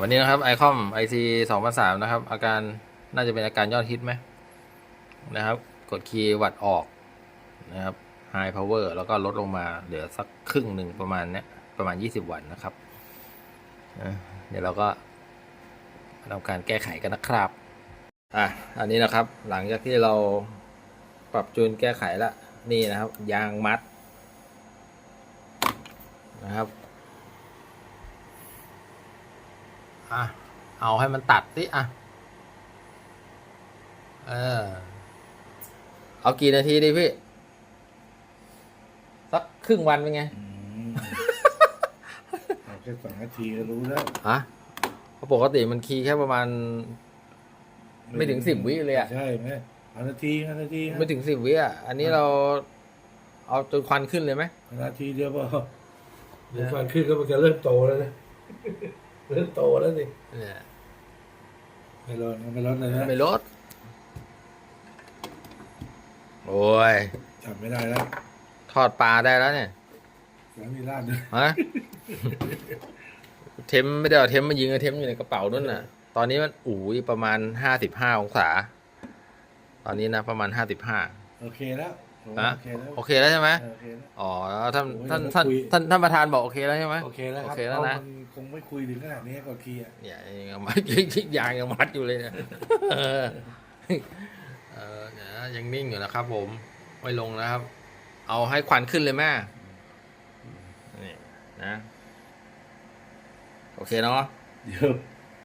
วันนี้นะครับไอคอมไอซีสองพันสามนะครับ อาการน่าจะเป็นอาการยอดฮิตไหมนะครับ กดคีย์วัดออกนะครับ High Power แล้วก็ลดลงมาเหลือสักครึ่งหนึ่งประมาณเนี้ยประมาณ 20 วัตต์นะครับ เดี๋ยวเราก็ทำการแก้ไขกันนะครับ อะ อันนี้นะครับ หลังจากที่เราปรับจูนแก้ไขแล้วนี่นะครับ ยางมัดนะครับ อะ เอาให้มันตัดสิอะ เออ เอากี่นาทีดีพี่ สักครึ่งวันเป็นไงอืมเอาแค่สองนาทีก็รู้แล้วฮะเพราะปกติมันคีย์แค่ประมาณ ไม่ถึง10วิเลยอะใช่ไหมเอานาทีเอานาทีไม่ถึงสิบวิอะ อันนี้เรา เอาจนควันขึ้นเลยไหมเอานาทีเดียวพอเดี๋ยวฟันขึ้นก็มันจะเริ่มโตแล้วนะ เริ่มโตแล้วสิเนี่ยไม่ร้อนไม่ร้อนเลยนะไม่ลดโอ้ยจำไม่ได้แล้ว ทอดปลาได้แล้วเนี่ยแล้วมีราดด้วยฮะเทมไม่ได้เอาเทมมายิงเอาเทมอยู่ในกระเป๋านั่นน่ะ ตอนนี้มันอู๋ยประมาณห้าสิบห้าองศา ตอนนี้นะประมาณห้าสิบห้าโอเคแล้ว ผมฮะโอเคแล้วโอเคแล้วใช่ไหมโอเคแล้ว อ๋อท่านโอ้ยท่านเดี๋ยวท่านคุยท่านท่านประธานบอกโอเคแล้วใช่ไหม โอเคแล้วครับโอเคแล้วนะ พรามันคงไม่คุยถึงขนาดนี้ก็เคลียร์เนี่ยยังมัดยางยังมัดอยู่เลยเนี่ยเออเออเดี๋ยวนะยังนิ่งอยู่นะครับผมไม่ลงนะครับ เอาให้ควันขึ้นเลยแม่นี่นะ โอเคเนาะ เดี๋ยว